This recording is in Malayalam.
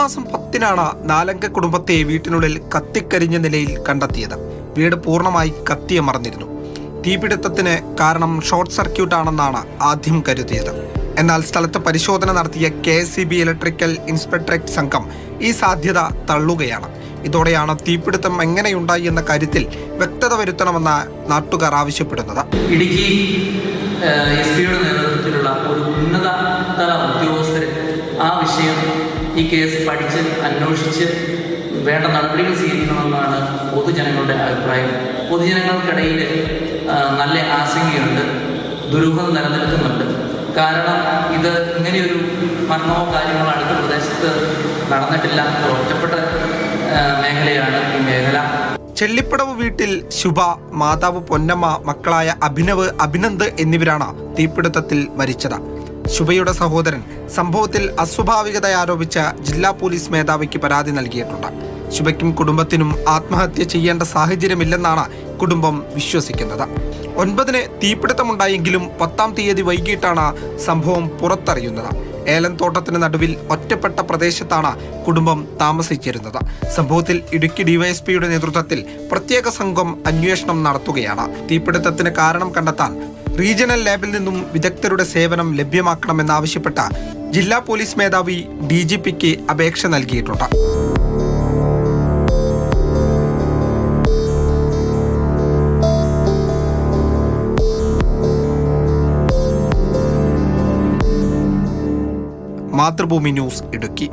മാസം പത്തിനാണ് നാലംഗ കുടുംബത്തെ വീട്ടിനുള്ളിൽ കത്തിക്കരിഞ്ഞ നിലയിൽ കണ്ടെത്തിയത്. വീട് പൂർണമായി കത്തിയമർന്നിരുന്നു തീപിടുത്തത്തിന് കാരണം ഷോർട്ട് സർക്യൂട്ട് ആണെന്നാണ് ആദ്യം കരുതിയത്. എന്നാൽ സ്ഥലത്ത് പരിശോധന നടത്തിയ K S C B electrical inspectorate സംഘം ഈ സാധ്യത തള്ളുകയാണ്. ഇതോടെയാണ് തീപിടുത്തം എങ്ങനെയുണ്ടായി എന്ന കാര്യത്തിൽ വ്യക്തത വരുത്തണമെന്ന് നാട്ടുകാർ ആവശ്യപ്പെടുന്നത്. ഇടുക്കി എസ് പിയുടെ നേതൃത്വത്തിലുള്ള ഒരു ഉന്നതതല ഉദ്യോഗസ്ഥർ ആ വിഷയം ഈ കേസ് പഠിച്ച് അന്വേഷിച്ച് വേണ്ട നടപടികൾ സ്വീകരിക്കണമെന്നാണ് പൊതുജനങ്ങളുടെ അഭിപ്രായം. പൊതുജനങ്ങൾക്കിടയിൽ നല്ല ആശങ്കയുണ്ട് ദുരൂഹം നിലനിൽക്കുന്നുണ്ട്. കാരണം ഇത് ഇങ്ങനെയൊരു മരണമോ കാര്യങ്ങളോ അടുത്ത പ്രദേശത്ത് നടന്നിട്ടില്ല. ഒറ്റപ്പെട്ട മേഖലയാണ് ഈ മേഖല. ചെല്ലിപ്പടവ് വീട്ടിൽ ശുഭ മാതാവ് പൊന്നമ്മ മക്കളായ അഭിനവ് അഭിനന്ദ് എന്നിവരാണ് തീപിടുത്തത്തിൽ മരിച്ചത്. ശുഭയുടെ സഹോദരൻ സംഭവത്തിൽ അസ്വാഭാവികത ആരോപിച്ച ജില്ലാ പോലീസ് മേധാവിക്ക് പരാതി നൽകിയിട്ടുണ്ട്. ശുഭയ്ക്കും കുടുംബത്തിനും ആത്മഹത്യ ചെയ്യേണ്ട സാഹചര്യമില്ലെന്നാണ് കുടുംബം വിശ്വസിക്കുന്നത്. ഒൻപതിന് തീപിടുത്തമുണ്ടായെങ്കിലും പത്താം തീയതി വൈകിട്ടാണ് സംഭവം പുറത്തറിയുന്നത്. ഏലം തോട്ടത്തിന് നടുവിൽ ഒറ്റപ്പെട്ട പ്രദേശത്താണ് കുടുംബം താമസിച്ചിരുന്നത്. സംഭവത്തിൽ ഇടുക്കി ഡിവൈഎസ്പിയുടെ നേതൃത്വത്തിൽ പ്രത്യേക സംഘം അന്വേഷണം നടത്തുകയാണ്. തീപിടുത്തത്തിന് കാരണം കണ്ടെത്താൻ റീജിയണൽ ലാബിൽ നിന്നും വിദഗ്ധരുടെ സേവനം ലഭ്യമാക്കണമെന്നാവശ്യപ്പെട്ട ജില്ലാ പോലീസ് മേധാവി ഡി ജി പിക്ക് അപേക്ഷ നൽകിയിട്ടുണ്ട്. മാതൃഭൂമി ന്യൂസ് ഇടുക്കി.